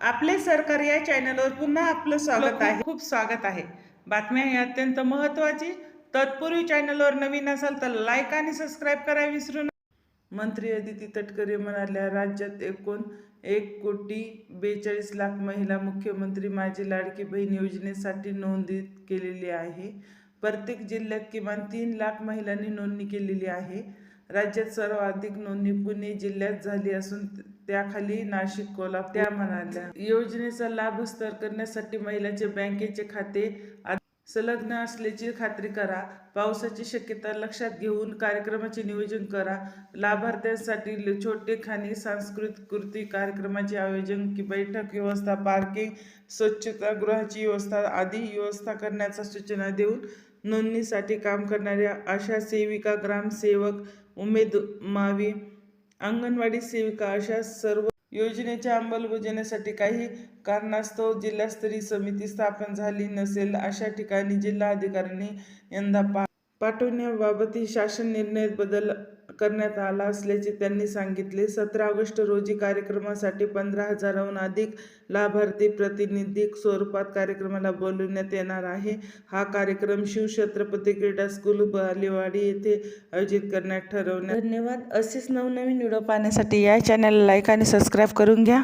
आपले सरकार या चॅनलवर पुन्हा आपलं स्वागत आहे. खूप स्वागत आहे. बातम्या ही अत्यंत महत्त्वाची. तत्पूर्वी चॅनलवर नवीन असाल तर लाईक आणि सबस्क्राईब करायला विसरू नका. मंत्री अदिती तटकरे म्हणाल्या राज्यात एकूण एक कोटी बेचाळीस लाख महिला मुख्यमंत्री माझी लाडकी बहीण योजनेसाठी नोंदणी केलेली आहे. प्रत्येक जिल्ह्यात किमान तीन लाख महिलांनी नोंदणी केलेली आहे. राज्यात सर्वाधिक नोंदणी पुणे जिल्ह्यात झाली असून त्याखाली नाशिक कोल्हापूर त्या म्हणाल्या. योजनेचा लाभ हस्तांतर करण्यासाठी महिलांचे बँकेचे खाते संलग्न असल्याची खात्री करा. पावसाची शक्यता लक्षात घेऊन कार्यक्रमाचे नियोजन करा. लाभार्थ्यांसाठी छोटे खाणी सांस्कृतिक कृती कार्यक्रमाचे आयोजन की बैठक व्यवस्था पार्किंग स्वच्छतागृहाची व्यवस्था आदी व्यवस्था करण्याचा सूचना देऊन नोंदणीसाठी काम करणाऱ्या आशा सेविका ग्रामसेवक उमेद मावी अंगणवाडी सेविका अशा सर्व योजनेच्या अंमलबजावणीसाठी काही कारणास्तव जिल्हास्तरीय समिती स्थापन झाली नसेल अशा ठिकाणी जिल्हाधिकाऱ्यांनी यंदा पा पाठवण्याबाबतही शासन निर्णयात बदल करण्यात आला असल्याचे त्यांनी सांगितले. सतरा ऑगस्ट रोजी कार्यक्रमासाठी पंधरा हजाराहून अधिक लाभार्थी प्रतिनिधी स्वरूपात कार्यक्रमाला बोलवण्यात येणार आहे. हा कार्यक्रम शिवछत्रपती क्रीडा स्कूल बालेवाडी येथे आयोजित करण्यात ठरवण्यात धन्यवाद. असेच नवनवीन व्हिडिओ पाहण्यासाठी या चॅनलला लाईक आणि सबस्क्राईब करून घ्या.